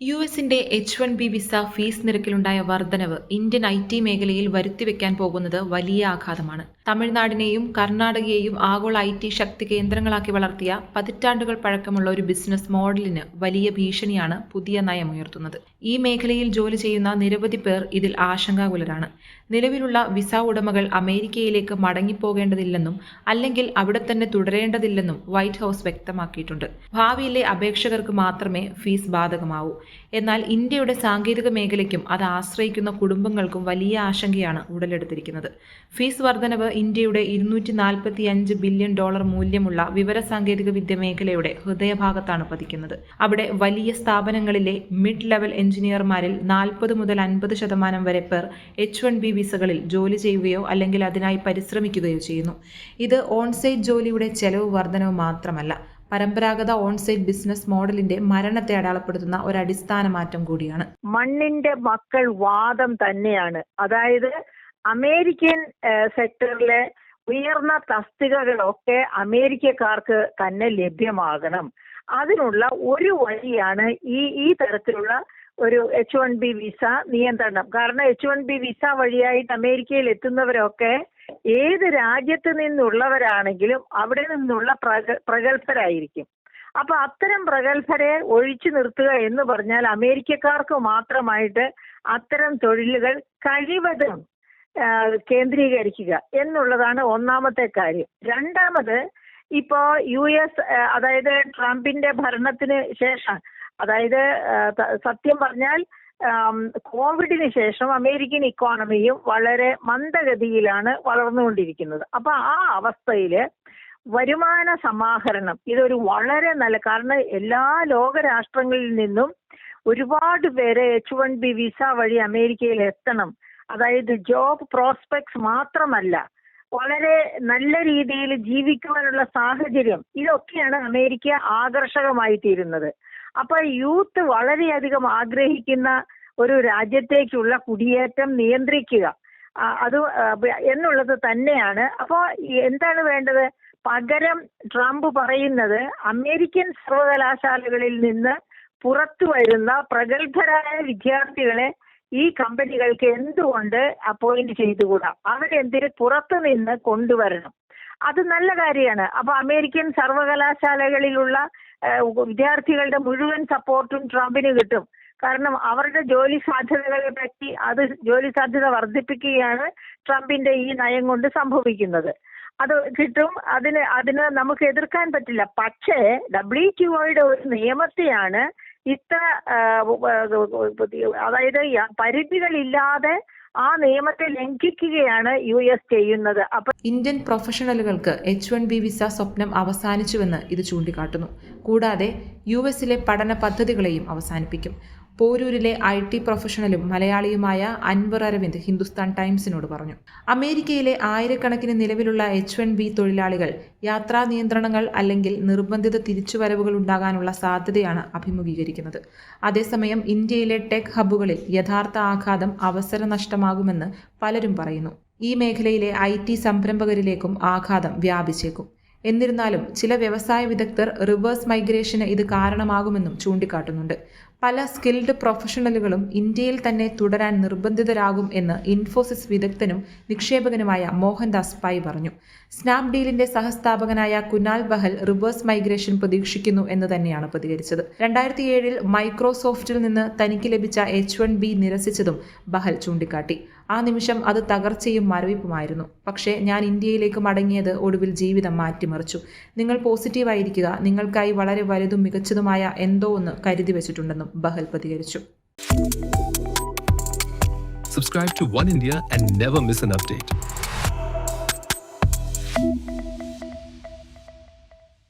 U എസിന്റെ H one B visa fees നിരക്കിലുണ്ടായ വർധനവ് Indian I T മേഖലയിൽ വരുത്തിവെക്കാൻ പോകുന്നത് വലിയ ആഘാതമാണ്. തമിഴ്നാടിനെയും കർണാടകയെയും ആഗോള ഐ ടി ശക്തി കേന്ദ്രങ്ങളാക്കി വളർത്തിയ പതിറ്റാണ്ടുകൾ പഴക്കമുള്ള ഒരു ബിസിനസ് മോഡലിന് വലിയ ഭീഷണിയാണ് പുതിയ നയമുയർത്തുന്നത്. ഈ മേഖലയിൽ ജോലി ചെയ്യുന്ന നിരവധി പേർ ഇതിൽ ആശങ്കാകുലരാണ്. നിലവിലുള്ള വിസ ഉടമകൾ അമേരിക്കയിലേക്ക് മടങ്ങിപ്പോകേണ്ടതില്ലെന്നും അല്ലെങ്കിൽ അവിടെ തന്നെ തുടരേണ്ടതില്ലെന്നും വൈറ്റ് ഹൗസ് വ്യക്തമാക്കിയിട്ടുണ്ട്. ഭാവിയിലെ അപേക്ഷകർക്ക് മാത്രമേ ഫീസ് ബാധകമാവൂ. എന്നാൽ ഇന്ത്യയുടെ സാങ്കേതിക മേഖലയ്ക്കും അത് ആശ്രയിക്കുന്ന കുടുംബങ്ങൾക്കും വലിയ ആശങ്കയാണ് ഉടലെടുത്തിരിക്കുന്നത്. ഫീസ് വർധനവ് ഇന്ത്യയുടെ ഇരുന്നൂറ്റി ബില്യൺ ഡോളർ മൂല്യമുള്ള വിവരസാങ്കേതിക വിദ്യ മേഖലയുടെ ഹൃദയഭാഗത്താണ് പതിക്കുന്നത്. അവിടെ വലിയ സ്ഥാപനങ്ങളിലെ മിഡ് ലെവൽ എഞ്ചിനീയർമാരിൽ നാൽപ്പത് മുതൽ അൻപത് ശതമാനം വരെ പേർ എച്ച് വൺ ബി വിസകളിൽ ജോലി ചെയ്യുകയോ അല്ലെങ്കിൽ അതിനായി പരിശ്രമിക്കുകയോ ചെയ്യുന്നു. ഇത് ഓൺസൈറ്റ് ജോലിയുടെ ചെലവ് വർധനവ് മാത്രമല്ല പരമ്പരാഗത ഓൺസൈറ്റ് ബിസിനസ് മോഡലിന്റെ മരണത്തെ അടയാളപ്പെടുത്തുന്ന ഒരു അടിസ്ഥാന മാറ്റം കൂടിയാണ്. മണ്ണിന്റെ മക്കൾ വാദം തന്നെയാണ്. അതായത് അമേരിക്കൻ സെക്ടറിലെ ഉയർന്ന തസ്തികകളൊക്കെ അമേരിക്കക്കാർക്ക് തന്നെ ലഭ്യമാകണം. അതിനുള്ള ഒരു വഴിയാണ് ഈ ഈ തരത്തിലുള്ള ഒരു എച്ച് വൺ ബി വിസ നിയന്ത്രണം. കാരണം എച്ച് വൺ ബി വിസ വഴിയായിട്ട് അമേരിക്കയിൽ എത്തുന്നവരൊക്കെ ഏത് രാജ്യത്ത് നിന്നുള്ളവരാണെങ്കിലും അവിടെ നിന്നുള്ള പ്രഗ പ്രഗത്ഭരായിരിക്കും. അപ്പൊ അത്തരം പ്രഗത്ഭരെ ഒഴിച്ചു നിർത്തുക എന്ന് പറഞ്ഞാൽ അമേരിക്കക്കാർക്ക് മാത്രമായിട്ട് അത്തരം തൊഴിലുകൾ കഴിവതും കേന്ദ്രീകരിക്കുക എന്നുള്ളതാണ് ഒന്നാമത്തെ കാര്യം. രണ്ടാമത് ഇപ്പോ യു എസ് അതായത് ട്രംപിന്റെ ഭരണത്തിന് ശേഷം അതായത് സത്യം പറഞ്ഞാൽ കോവിഡിന് ശേഷം അമേരിക്കൻ ഇക്കോണമിയും വളരെ മന്ദഗതിയിലാണ് വളർന്നുകൊണ്ടിരിക്കുന്നത്. അപ്പൊ ആ അവസ്ഥയിൽ വരുമാന സമാഹരണം ഇതൊരു വളരെ നല്ല കാരണം എല്ലാ ലോകരാഷ്ട്രങ്ങളിൽ നിന്നും ഒരുപാട് പേരെ എച്ച് വൺ ബി വിസ വഴി അമേരിക്കയിൽ എത്തണം. അതായത് ജോബ് പ്രോസ്പെക്ട്സ് മാത്രമല്ല വളരെ നല്ല രീതിയിൽ ജീവിക്കുവാനുള്ള സാഹചര്യം ഇതൊക്കെയാണ് അമേരിക്ക ആകർഷകമായി തീരുന്നത് അപ്പൊ യൂത്ത് വളരെയധികം ആഗ്രഹിക്കുന്ന ഒരു രാജ്യത്തേക്കുള്ള കുടിയേറ്റം നിയന്ത്രിക്കുക. അത് എന്നുള്ളത് തന്നെയാണ്. അപ്പോ എന്താണ് വേണ്ടത്? പകരം ട്രംപ് പറയുന്നത് അമേരിക്കൻ സർവകലാശാലകളിൽ നിന്ന് പുറത്തു വരുന്ന പ്രഗത്ഭരായ വിദ്യാർത്ഥികളെ ഈ കമ്പനികൾക്ക് എന്തുകൊണ്ട് അപ്പോയിന്റ് ചെയ്തുകൂടാ? അവരെന്തിന് പുറത്തു നിന്ന് കൊണ്ടുവരണം. അത് നല്ല കാര്യമാണ്. അപ്പൊ അമേരിക്കൻ സർവകലാശാലകളിലുള്ള വിദ്യാർത്ഥികളുടെ മുഴുവൻ സപ്പോർട്ടും ട്രംപിന് കിട്ടും. കാരണം അവരുടെ ജോലി സാധ്യതകളെ പറ്റി അത് ജോലി സാധ്യത വർദ്ധിപ്പിക്കുകയാണ് ട്രംപിന്റെ ഈ നയം കൊണ്ട് സംഭവിക്കുന്നത്. അത് കിട്ടും. അതിന് അതിന് നമുക്ക് എതിർക്കാൻ പറ്റില്ല. പക്ഷേ ഡബ്ല്യു ടിഒയുടെ ഒരു നിയമത്തെയാണ് ഇത്ര അതായത് പരിധികളില്ലാതെ ആ നിയമത്തെ ലംഘിക്കുകയാണ് യു എസ് ചെയ്യുന്നത്. അപ്പൊ ഇന്ത്യൻ പ്രൊഫഷണലുകൾക്ക് എച്ച് വൺ ബി വിസ സ്വപ്നം അവസാനിച്ചുവെന്ന് ഇത് ചൂണ്ടിക്കാട്ടുന്നു. കൂടാതെ യു എസിലെ പഠന പദ്ധതികളെയും അവസാനിപ്പിക്കും. പോരൂരിലെ ഐ ടി പ്രൊഫഷണലും മലയാളിയുമായ അൻവർ അരവിന്ദ് ഹിന്ദുസ്ഥാൻ ടൈംസിനോട് പറഞ്ഞു. അമേരിക്കയിലെ ആയിരക്കണക്കിന് നിലവിലുള്ള എച്ച് വൺ ബി തൊഴിലാളികൾ യാത്രാ നിയന്ത്രണങ്ങൾ അല്ലെങ്കിൽ നിർബന്ധിത തിരിച്ചുവരവുകൾ ഉണ്ടാകാനുള്ള സാധ്യതയാണ് അഭിമുഖീകരിക്കുന്നത്. അതേസമയം ഇന്ത്യയിലെ ടെക് ഹബ്ബുകളിൽ യഥാർത്ഥ ആഘാതം അവസര നഷ്ടമാകുമെന്ന് പലരും പറയുന്നു. ഈ മേഖലയിലെ ഐ ടി സംരംഭകരിലേക്കും ആഘാതം വ്യാപിച്ചേക്കും. എന്നിരുന്നാലും ചില വ്യവസായ വിദഗ്ധർ റിവേഴ്സ് മൈഗ്രേഷന് ഇത് കാരണമാകുമെന്നും ചൂണ്ടിക്കാട്ടുന്നുണ്ട്. പല സ്കിൽഡ് പ്രൊഫഷണലുകളും ഇന്ത്യയിൽ തന്നെ തുടരാൻ നിർബന്ധിതരാകും എന്ന് ഇൻഫോസിസ് വിദഗ്ധനും നിക്ഷേപകനുമായ മോഹൻദാസ് പായ് പറഞ്ഞു. സ്നാപ്ഡീലിന്റെ സഹസ്ഥാപകനായ കുനാൽ ബഹൽ റിവേഴ്സ് മൈഗ്രേഷൻ പ്രതീക്ഷിക്കുന്നു എന്ന് തന്നെയാണ് പ്രതികരിച്ചത്. രണ്ടായിരത്തി ഏഴിൽ മൈക്രോസോഫ്റ്റിൽ നിന്ന് തനിക്ക് ലഭിച്ച എച്ച് വൺ ബി നിരസിച്ചതും ബഹൽ ചൂണ്ടിക്കാട്ടി. ആ നിമിഷം അത് തകർച്ചയും മരവിപ്പുമായിരുന്നു. പക്ഷേ ഞാൻ ഇന്ത്യയിലേക്ക് മടങ്ങിയത് ഒടുവിൽ ജീവിതം മാറ്റിമറിച്ചു. നിങ്ങൾ പോസിറ്റീവായിരിക്കുക നിങ്ങൾക്കായി വളരെ വലുതും മികച്ചതുമായ എന്തോ ഒന്ന് കരുതി വെച്ചിട്ടുണ്ടെന്നും. ബഹൽ പ്രതികരിച്ചു Subscribe to One India and never miss an update.